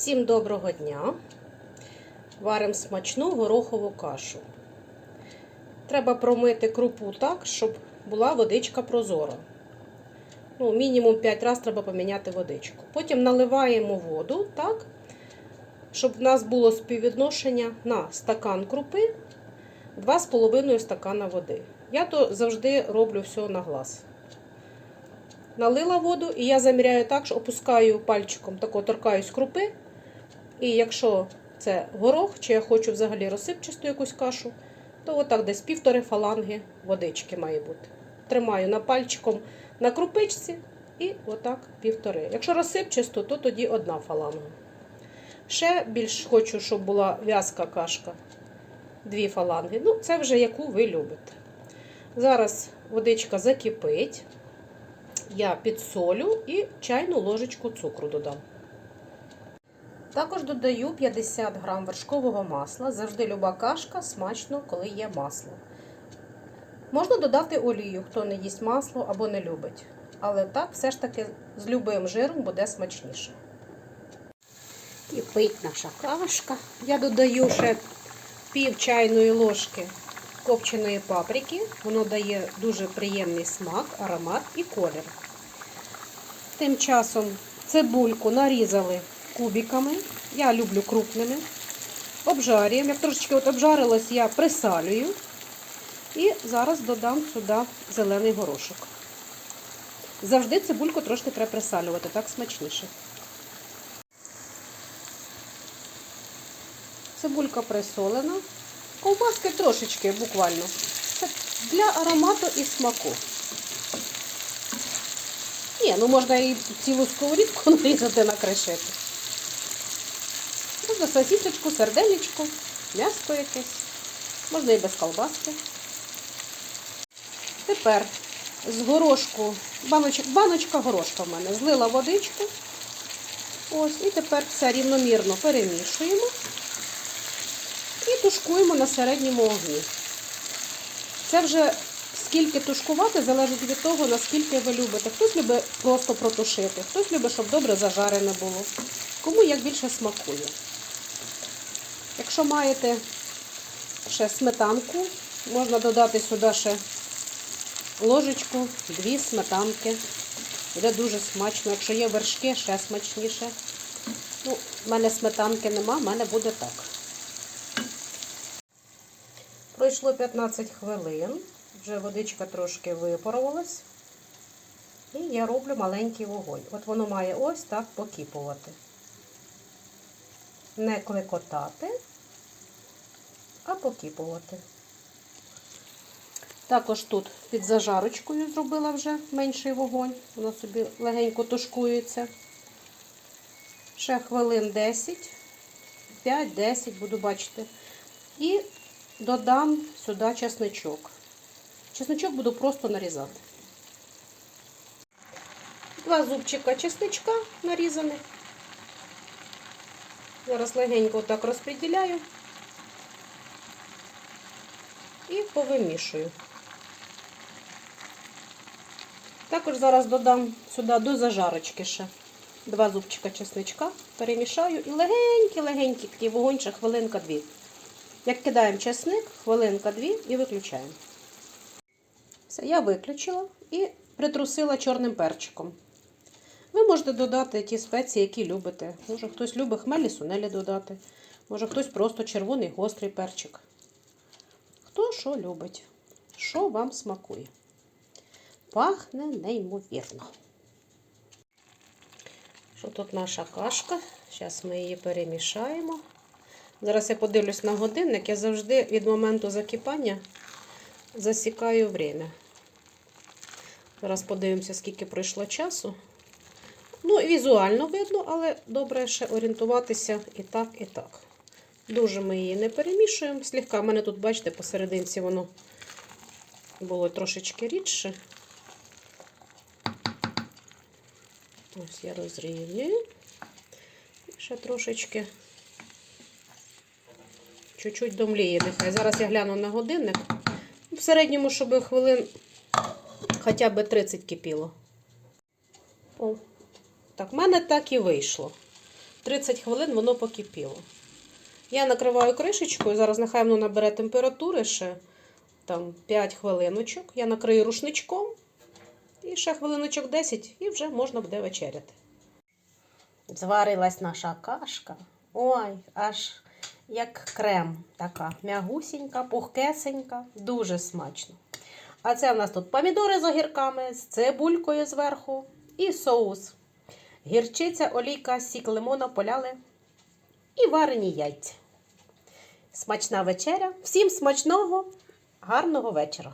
Всім доброго дня! Варимо смачну горохову кашу. Треба промити крупу так, щоб була водичка прозора. Ну, мінімум 5 разів треба поміняти водичку. Потім наливаємо воду так, щоб в нас було співвідношення на стакан крупи 2,5 стакана води. Я то завжди роблю все на глаз. Налила воду і я заміряю так, що опускаю пальчиком, тако торкаюсь крупи. І якщо це горох, чи я хочу взагалі розсипчасту якусь кашу, то отак десь півтори фаланги водички має бути. Тримаю на пальчиком на крупичці і отак півтори. Якщо розсипчасто, то тоді одна фаланга. Ще більш хочу, щоб була в'язка кашка. Дві фаланги. Ну, це вже яку ви любите. Зараз водичка закипить. Я підсолю і чайну ложечку цукру додам. Також додаю 50 грам вершкового масла. Завжди люба кашка смачно, коли є масло. Можна додати олію, хто не їсть масло або не любить. Але так все ж таки з любим жиром буде смачніше. Кипить наша кашка. Я додаю ще пів чайної ложки копченої паприки. Воно дає дуже приємний смак, аромат і колір. Тим часом цибульку нарізали кубиками. Я люблю крупними. Обжарюємо. Як трошечки от обжарилось, я присалюю. І зараз додам сюди зелений горошок. Завжди цибульку трошки треба присалювати, так смачніше. Цибулька присолена. Ковбаски трошечки буквально. Це для аромату і смаку. Ні, ну можна і цілу сковорідку нарізати накришити. Можна сосісочку, серденечку, м'ясо якесь. Можна і без колбаски. Тепер з горошку, баночок, баночка горошка в мене, злила водичку. Ось, і тепер все рівномірно перемішуємо і тушкуємо на середньому огні. Це вже скільки тушкувати, залежить від того, наскільки ви любите. Хтось любить просто протушити, хтось любить, щоб добре зажарене було. Кому як більше смакує. Якщо маєте ще сметанку, можна додати сюди ще ложечку, дві сметанки. Буде дуже смачно. Якщо є вершки, ще смачніше. Ну, в мене сметанки нема, в мене буде так. Пройшло 15 хвилин, вже водичка трошки випарувалась. І я роблю маленький вогонь. От воно має ось так покіпувати. Не клекотати, а покіпувати. Також тут під зажарочкою зробила вже менший вогонь. Воно собі легенько тушкується. Ще хвилин 10, 5-10 буду бачити. І додам сюди чесничок. Чесничок буду просто нарізати. Два зубчика чесничка нарізаних. Зараз легенько так розподіляю і повимішую. Також зараз додам сюди до зажарочки ще два зубчика чесничка, перемішаю і легенький-легенький такий вогонь ще хвилинка-дві. Як кидаємо чесник, хвилинка-дві і виключаємо. Все, я виключила і притрусила чорним перчиком. Ви можете додати ті спеції, які любите. Може хтось любить хмелі сунелі додати. Може хтось просто червоний гострий перчик. Хто що любить, що вам смакує. Пахне неймовірно. Що тут наша кашка? Зараз ми її перемішаємо. Зараз я подивлюсь на годинник. Я завжди від моменту закипання засікаю время. Зараз подивимося, скільки пройшло часу. Ну, візуально видно, але добре ще орієнтуватися і так, і так. Дуже ми її не перемішуємо. Слегка, в мене тут, бачите, посерединці воно було трошечки рідше. Ось я розрівнюю. І ще трошечки чуть-чуть домліє нехай. Зараз я гляну на годинник. В середньому, щоб хвилин хоча б 30 кипіло. О, так, в мене так і вийшло. 30 хвилин воно покипіло. Я накриваю кришечкою, зараз нехай воно набере температури ще там 5 хвилиночок. Я накрию рушничком і ще хвилиночок 10 і вже можна буде вечеряти. Зварилась наша кашка. Ой, аж як крем така м'ягусінька, пухкесенька, дуже смачно. А це в нас тут помідори з огірками, з цибулькою зверху і соус. Гірчиця, олійка, сік лимона поляли і варені яйця. Смачна вечеря. Всім смачного, гарного вечора!